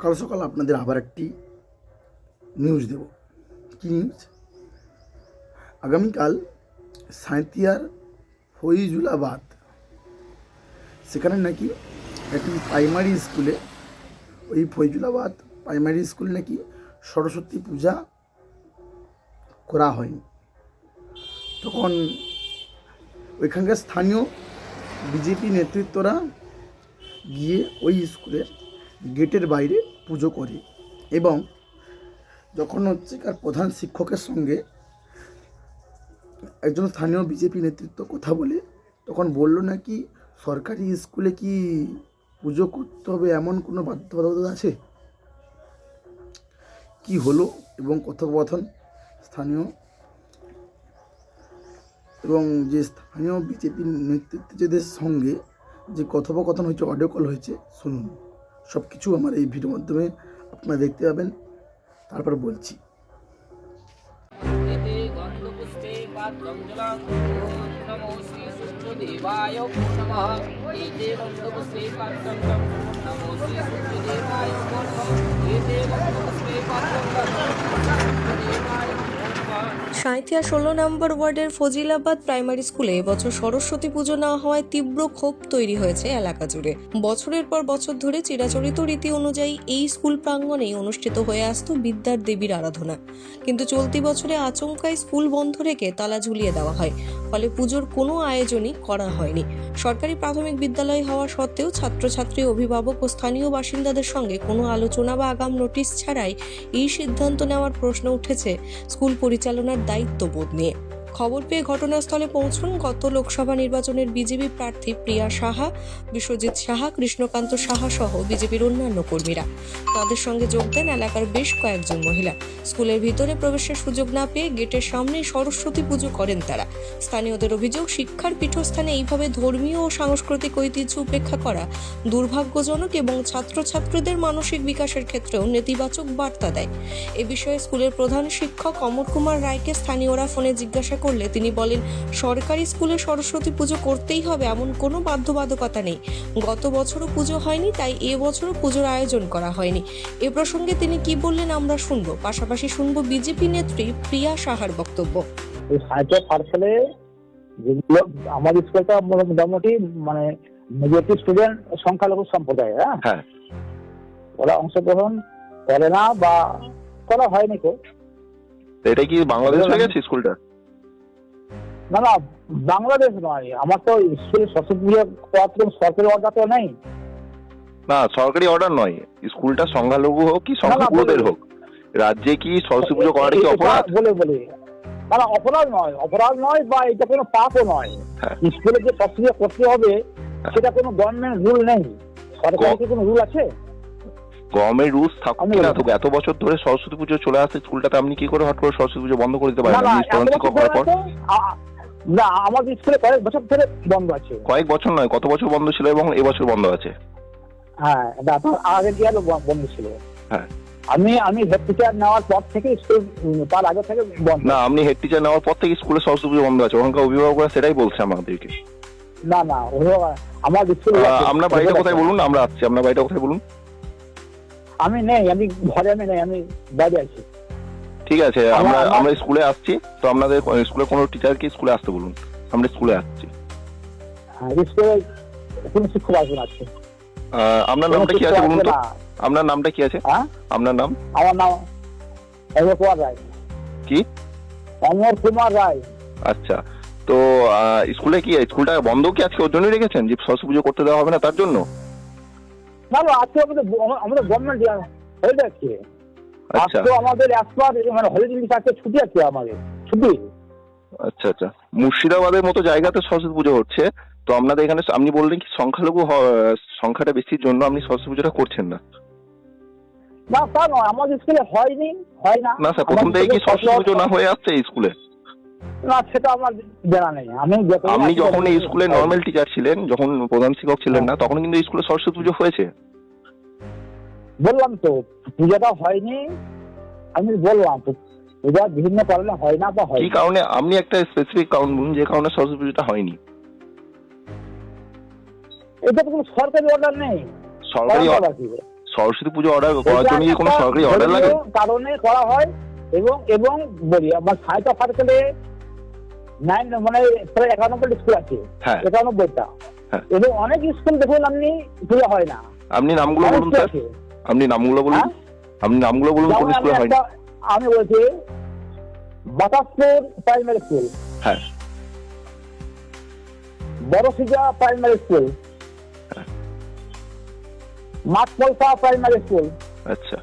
সকাল সকাল আপনাদের আবার একটি নিউজ দেব। কী নিউজ আগামীকাল সাঁতিয়ার ফইজুলাবাদ সেখানে নাকি একটি প্রাইমারি স্কুলে ওই ফৈজুলাবাদ প্রাইমারি স্কুল নাকি সরস্বতী পূজা করা হয়নি। তখন ওইখানকার স্থানীয় বিজেপি নেতৃত্বরা গিয়ে ওই স্কুলের গেটের বাইরে পুজো করে এবং যখন হচ্ছে কার প্রধান শিক্ষকের সঙ্গে একজন স্থানীয় বিজেপি নেতৃত্ব কথা বলে, তখন বলল নাকি সরকারি স্কুলে কি পুজো করতে হবে এমন কোনো বাধ্যবাধকতা আছে? কি হলো এবং কথোপকথন স্থানীয় এবং যে স্থানীয় বিজেপি নেতৃত্বদের সঙ্গে যে কথোপকথন হয়েছে, অডিও কল হয়েছে, শুনুন। সব কিছু আমার এই ভিডিওর মাধ্যমে আপনারা দেখতে পাবেন। তারপর বলছি। সাঁইথিয়া ষোলো নম্বর ওয়ার্ডের ফজিলাবাদ প্রাইমারি স্কুলে এবছর সরস্বতী পুজো না হওয়ায় তীব্র ক্ষোভ তৈরি হয়েছে এলাকা জুড়ে। বছরের পর বছর ধরে চিরাচরিত রীতি অনুযায়ী এই স্কুল প্রাঙ্গণেই অনুষ্ঠিত হয়ে আসতো বিদ্যার দেবীর আরাধনা। কিন্তু চলতি বছরে আচমকায় স্কুল বন্ধ রেখে তালা ঝুলিয়ে দেওয়া হয়। ফলে পুজোর কোনো আয়োজনই করা হয়নি। সরকারি প্রাথমিক বিদ্যালয় হওয়া সত্ত্বেও ছাত্রছাত্রী, অভিভাবক ও স্থানীয় বাসিন্দাদের সঙ্গে কোনো আলোচনা বা আগাম নোটিশ ছাড়াই এই সিদ্ধান্ত নেওয়ার প্রশ্ন উঠেছে স্কুল পরিচালনার দায়িত্ববোধ নিয়ে। খবর পেয়ে ঘটনাস্থলে পৌঁছন গত লোকসভা নির্বাচনের বিজেপি প্রার্থী প্রিয়া সাহা, বিশ্বজিৎ সাহা, কৃষ্ণকান্ত সাহা সহ বিজেপির অন্যান্য কর্মীরা। তাদের সঙ্গে যোগ দেন এলাকার বেশ কয়েকজন মহিলা। স্কুলের ভিতরে প্রবেশের সুযোগ না পেয়ে গেটের সামনেই সরস্বতী পুজো করেন তারা। স্থানীয়দের অভিযোগ, শিক্ষার পীঠস্থানে এইভাবে ধর্মীয় ও সাংস্কৃতিক ঐতিহ্য উপেক্ষা করা দুর্ভাগ্যজনক এবং ছাত্রছাত্রীদের মানসিক বিকাশের ক্ষেত্রেও নেতিবাচক বার্তা দেয়। এ বিষয়ে স্কুলের প্রধান শিক্ষক অমর কুমার রায়কে স্থানীয়রা ফোনে জিজ্ঞাসা করলে তিনি বলেন সরকারি স্কুলে সরস্বতী পুজো করতেই হবে এমন কোনো বাধ্যবাধকতা নেই। গত বছরও পুজো হয়নি তাই এ বছরও পুজোর আয়োজন করা হয়নি। এ প্রসঙ্গে তিনি কি বললেন আমরা শুনব। পাশাপাশি শুনব বিজেপি নেত্রী প্রিয়া সাহার বক্তব্য। পার্সেলে যেগুলো আমাদের স্কুলটা মোটামুটি মানে মেজরিটি স্টুডেন্ট সংখ্যালঘু সম্প্রদায় হ্যাঁ? হ্যাঁ। ওরা অংশগ্রহণ করে না বা করা হয়নি তো তো এটা কি বাংলাদেশ হয়ে গেছে স্কুলটা? না না বাংলাদেশ নয়। আমার তো স্কুলে সরস্বতী পুজো করার তো সরকারি অর্ডার তো নেই। না সরকারি অর্ডার নয়। স্কুলটা সংখ্যালঘু হোক কি হোক। রাজ্যে কি সরস্বতী পুজো করাটা কি অপরাধ? বলে বলে। অপরাধ নয়। অপরাধ নয় বা এটা কোনো পাপও নয়। হ্যাঁ। স্কুলে যে সরস্বতী করতে হবে সেটা কোনো গভর্নমেন্ট রুল নেই। সরকারি কি কোনো রুল আছে? গভর্নমেন্ট রুলস থাকুক না থাকুক এত বছর ধরে সরস্বতী পুজো চলে আসছে স্কুলটাতে আপনি কি করে হট করে সরস্বতী পুজো বন্ধ করে দিতে পারেন? না আমাদের স্কুলে কয়েক বছর ধরে বন্ধ আছে। কয়েক বছর নয় কত বছর বন্ধ ছিল এবং এবছর বন্ধ আছে? হ্যাঁ না তো আগের ইয়ারও বন্ধ ছিল? হ্যাঁ। আমি আমি হেড টিচার নেওয়ার পর থেকে স্কুল তার আগে থেকে বন্ধ। না আপনি হেড টিচার নেওয়ার পর থেকে স্কুলে সরস্বতী পুজো বন্ধ আছে। ওখানকার অভিভাবকরা সেটাই বলছে আমাদেরকে। না না আমার স্কুল আপনার বাড়িটা কোথায় বলুন? আমরা আসছি। আপনার বাড়িটা কোথায় বলুন? আমি নেই আমি ঘরে আমি নেই আমি বাইরে আছি। ঠিক আছে আমরা আমরা স্কুলে আসছি তো আপনাদের স্কুলে কোনো টিচারকে স্কুলে আসতে বলুন। আমরা স্কুলে আসছি। হ্যাঁ আপনার নামটা কি আছে বলুন তো? আপনার নামটা কি আছে? আপনার নাম? আমার নাম অমর কুমার রায়। কি? অমর কুমার রায়। আচ্ছা তো স্কুলে কি স্কুলটা বন্ধ কি আজকে ওর জন্যই রেখেছেন? যে সরস্বতী পুজো করতে দেওয়া হবে না তার জন্য? না না আজকে আমাদের আমাদের গভর্নমেন্ট হয়ে যাচ্ছে। আচ্ছা। আজকে আমাদের মানে হলিডে আছে ছুটি আছে আমাদের। ছুটি। আচ্ছা আচ্ছা। মুর্শিদাবাদের মতো জায়গাতে সরস্বতী পুজো হচ্ছে। তো আপনাদের এখানে আপনি বললেন কি সংখ্যালঘু সংখ্যাটা বেশির জন্য আপনি সরস্বতী পুজোটা করছেন না। না তা নয়। আমাদের স্কুলে হয়নি হয় না। না স্যার প্রথম থেকে কি সরস্বতী পুজো না হয়ে আসছে এই স্কুলে? না সেটা আমার জানা নেই। আমি আপনি যখন এই স্কুলে নর্মাল টিচার ছিলেন যখন প্রধান শিক্ষক ছিলেন না তখন কিন্তু স্কুলে সরস্বতী পুজো হয়েছে? বললাম তো পূজাটা হয়নি। আমি বললাম তো পূজা বিভিন্ন কারণে হয় না বা হয় কি কারণে? আপনি একটা স্পেসিফিক কারণ বলুন যে কারণে সরস্বতী পুজোটা হয়নি। এটা তো কোনো সরকারি অর্ডার নেই। সরকারি সরস্বতী পুজো অর্ডার করার জন্য কি কোনো সরকারি অর্ডার লাগে? কারণে করা হয় এবং এবং বলি আমার সাহিত্য সার্কেলে নাইন মানে প্রায় একানব্বই স্কুল আছে। হ্যাঁ। একানব্বইটা। হ্যাঁ। এবং অনেক স্কুল দেখুন আপনি পুজো হয় না। আপনি নামগুলো বলুন স্যার। আপনি নামগুলো বলুন। হ্যাঁ? আপনি নামগুলো বলুন কোন স্কুলে একটা আমি বলছি বাতাসপুর প্রাইমারি স্কুল হ্যাঁ। বড়সিজা প্রাইমারি স্কুল হ্যাঁ। মাঠপলসা প্রাইমারি স্কুল আচ্ছা।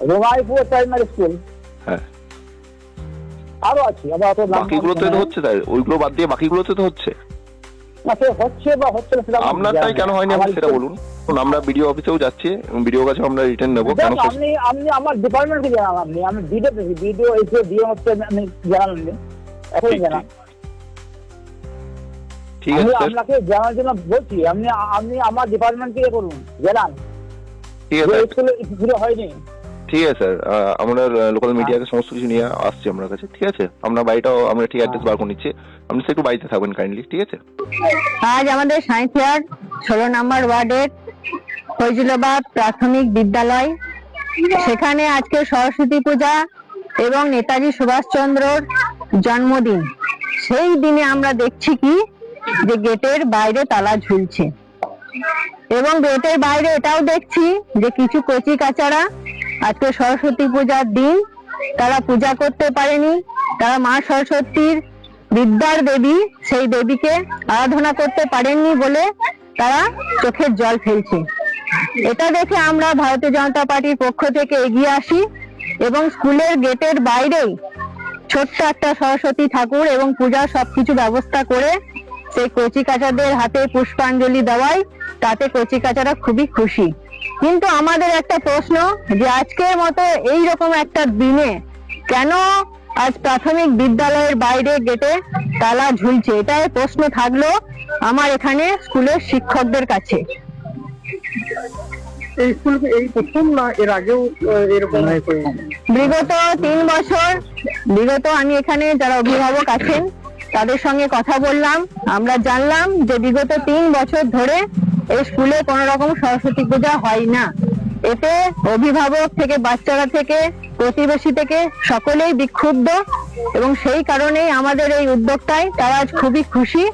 রোমাইপুর প্রাইমারি স্কুল হ্যাঁ। আরও আছে আবার অত বাকিগুলোতে তো হচ্ছে স্যার ওইগুলো বাদ দিয়ে বাকিগুলোতে তো হচ্ছে। না, সে হচ্ছে বা হচ্ছে না সেটা জানি না। কেন হয়নি আমার সেটা বলুন। আমরা বিডিও অফিসেও যাচ্ছি বিডিও কাছে আমরা রিটার্ন নেব কেন আপনি আপনি আমার ডিপার্টমেন্টকে জানান আপনি আমি ভিডিও পেয়েছি ভিডিও এসে দিয়ে হচ্ছে আমি- জানান এখন ঠিক জানান ঠিক। আছে স্যার। আপনাকে জানার জন্য বলছি আপনি আপনি আমার ডিপার্টমেন্টকে ইয়ে করুন জানান। ঠিক আছে। স্কুলে স্কুলে হয়নি। ঠিক আছে স্যার। আমরা লোকাল মিডিয়াকে সমস্ত কিছু নিয়ে আসছি আপনার কাছে ঠিক আছে? আমরা বাড়িটাও আমরা ঠিক অ্যাড্রেস বার করে নিচ্ছি। আপনি একটু বাড়িতে থাকবেন কাইন্ডলি ঠিক আছে? আজ আমাদের সাঁইথিয়ার ষোলো নাম্বার ওয়ার্ডের ফৈজুলাবাদ প্রাথমিক বিদ্যালয়। সেখানে আজকে সরস্বতী পূজা এবং নেতাজি সুভাষচন্দ্রর জন্মদিন। সেই দিনে আমরা দেখছি কি? যে গেটের বাইরে তালা ঝুলছে। এবং গেটের বাইরে এটাও দেখছি যে কিছু কচি কাচারা আজকে সরস্বতী পূজার দিন। তারা পূজা করতে পারেনি। তারা মা সরস্বতীর বিদ্যার দেবী, সেই দেবীকে আরাধনা করতে পারেননি বলে তারা চোখের জল ফেলছে। এটা দেখে আমরা ভারতীয় জনতা পার্টির পক্ষ থেকে এগিয়ে আসি এবং স্কুলের গেটের বাইরেই ছোট্ট একটা সরস্বতী ঠাকুর এবং পূজার সবকিছু ব্যবস্থা করে সেই কচি কাচাদের হাতে পুষ্পাঞ্জলি দেওয়ায় তাতে কচি কাচারা খুবই খুশি। কিন্তু আমাদের একটা প্রশ্ন যে আজকের মতো এই রকম একটা দিনে কেন আজ প্রাথমিক বিদ্যালয়ের বাইরে গেটে তালা ঝুলছে। এটাই প্রশ্ন থাকল আমার এখানে স্কুলের শিক্ষকদের কাছে। এই স্কুল এই প্রথম না এর আগেও এরকম? বিগত তিন বছর বিগত আমি এখানে যারা অভিভাবক আছেন তাদের সঙ্গে কথা বললাম। আমরা জানলাম যে বিগত তিন বছর ধরে এই স্কুলে কোনো রকম সরস্বতী পূজা হয় না। এতে অভিভাবক থেকে বাচ্চারা থেকে প্রতিবেশী থেকে সকলেই বিক্ষুব্ধ এবং সেই কারণেই আমাদের এই উদ্যোগটায় তারা আজ খুবই খুশি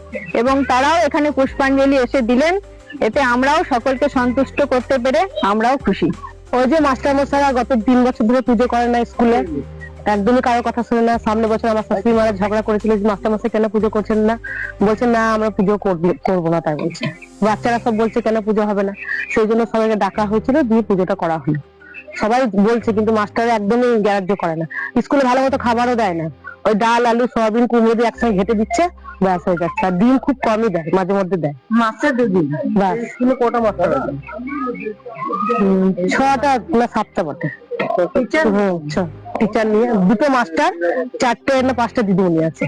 এবং তারাও এখানে পুষ্পাঞ্জলি এসে দিলেন। এতে আমরাও সকলকে সন্তুষ্ট করতে পেরে আমরাও খুশি। ওই যে মাস্টার মশাইরা গত তিন বছর ধরে পুজো করে না স্কুলে। একদমই কারোর কথা শুনে না। সামনে বছর আমার শাশুড়ি মারা ঝগড়া করেছিল যে মাস্টার মশাই কেন পুজো করছেন না? বলছে, না, আমরা পুজো করব না। তাই বলছে। বাচ্চারা সব বলছে, কেন পুজো হবে না? সেই জন্য সবাইকে ডাকা হয়েছিল, দিয়ে পুজোটা করা হলো। সবাই বলছে কিন্তু মাস্টার একদমই গ্রাহ্য করে না। স্কুলে ভালো মতো খাবারও দেয় না। ওই ডাল আলু সয়াবিন কুমড়ো দিয়ে একসঙ্গে ঘেটে দিচ্ছে ব্যাস হয়ে যাচ্ছে। আর ডিম খুব কমই দেয় মাঝে মধ্যে দেয়। মাস্টার দুদিন ব্যাস। স্কুলে কটা মাস্টার ছটা না সাতটা বটে। টিচার? টিচার নিয়ে দুটো মাস্টার চারটে না পাঁচটা দিদিমণি আছে।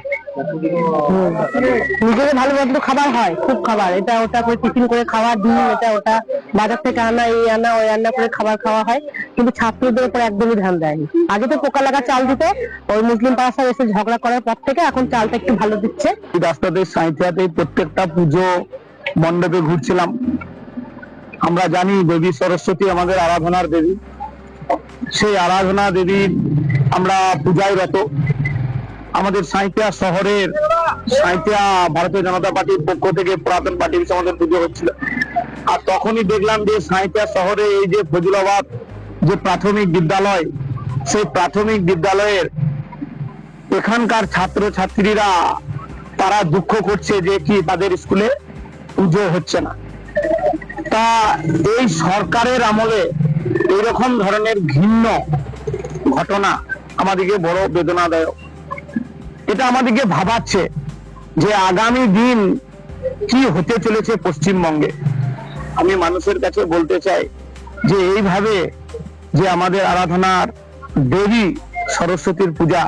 নিজেদের ভালো মন্দ খাবার হয়, খুব খাবার। এটা ওটা করে টিফিন করে খাওয়া, ডিম, এটা ওটা। বাজার থেকে আনা, এই আনা, ওই আনা করে খাবার খাওয়া হয়, কিন্তু ছাত্রদের উপর একদমই ধ্যান দেয়নি। আগে তো পোকা লাগা চাল দিত, ওই মুসলিম পাড়া এসে ঝগড়া করার পর থেকে এখন চালটা একটু ভালো দিচ্ছে। রাস্তাতে সাঁইথিয়াতে প্রত্যেকটা পুজো মণ্ডপে ঘুরছিলাম। আমরা জানি দেবী সরস্বতী আমাদের আরাধনার দেবী। সেই আরাধনা দেবীর আমরা পূজায় রত আমাদের সাঁইথিয়া শহরের সাঁইথিয়া ভারতীয় জনতা পার্টির পক্ষ থেকে পুরাতন পার্টি হিসেবে আমাদের পুজো হচ্ছিল। আর তখনই দেখলাম যে সাঁইথিয়া শহরে এই যে ফজিলাবাদ যে প্রাথমিক বিদ্যালয়, সেই প্রাথমিক বিদ্যালয়ের এখানকার ছাত্র ছাত্রীরা তারা দুঃখ করছে যে কি তাদের স্কুলে পুজো হচ্ছে না। তা এই সরকারের আমলে এরকম ধরনের ঘৃণ্য ঘটনা আমাদেরকে বড় বেদনাদায়ক। এটা আমাদেরকে ভাবাচ্ছে যে আগামী দিন কি হতে চলেছে পশ্চিমবঙ্গে। আমি মানুষের কাছে বলতে চাই যে এইভাবে যে আমাদের আরাধনার দেবী সরস্বতীর পূজা,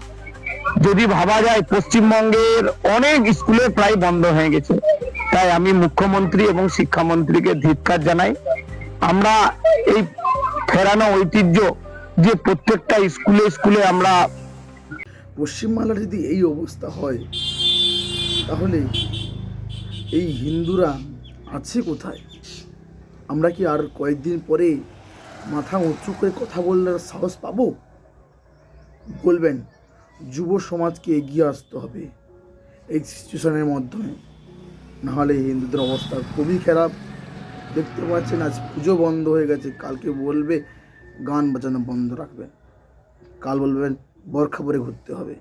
যদি ভাবা যায় পশ্চিমবঙ্গের অনেক স্কুলে প্রায় বন্ধ হয়ে গেছে। তাই আমি মুখ্যমন্ত্রী এবং শিক্ষামন্ত্রীকে ধিক্কার জানাই। আমরা এই ফেরানো ঐতিহ্য যে প্রত্যেকটা স্কুলে স্কুলে আমরা পশ্চিমবাংলার যদি এই অবস্থা হয়, তাহলে এই হিন্দুরা আছে কোথায়? আমরা কি আর কয়েকদিন পরে মাথা উঁচু করে কথা বললে সাহস পাবো? বলবেন, যুব সমাজকে এগিয়ে আসতে হবে এই সিচুয়েশনের মাধ্যমে। নাহলে হিন্দুদের অবস্থা খুবই খারাপ। দেখতে পাচ্ছেন, আজ পুজো বন্ধ হয়ে গেছে। কালকে বলবে, গান বাজানো বন্ধ রাখবেন। কাল বলবেন বরখা পরে ঘুরতে হবে।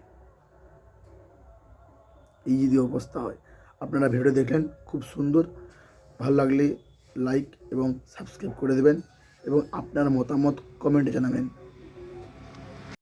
এই যদি অবস্থা হয়, আপনারা ভিডিও দেখলেন, খুব সুন্দর। ভালো লাগলে লাইক এবং সাবস্ক্রাইব করে দেবেন এবং আপনার মতামত কমেন্টে জানাবেন।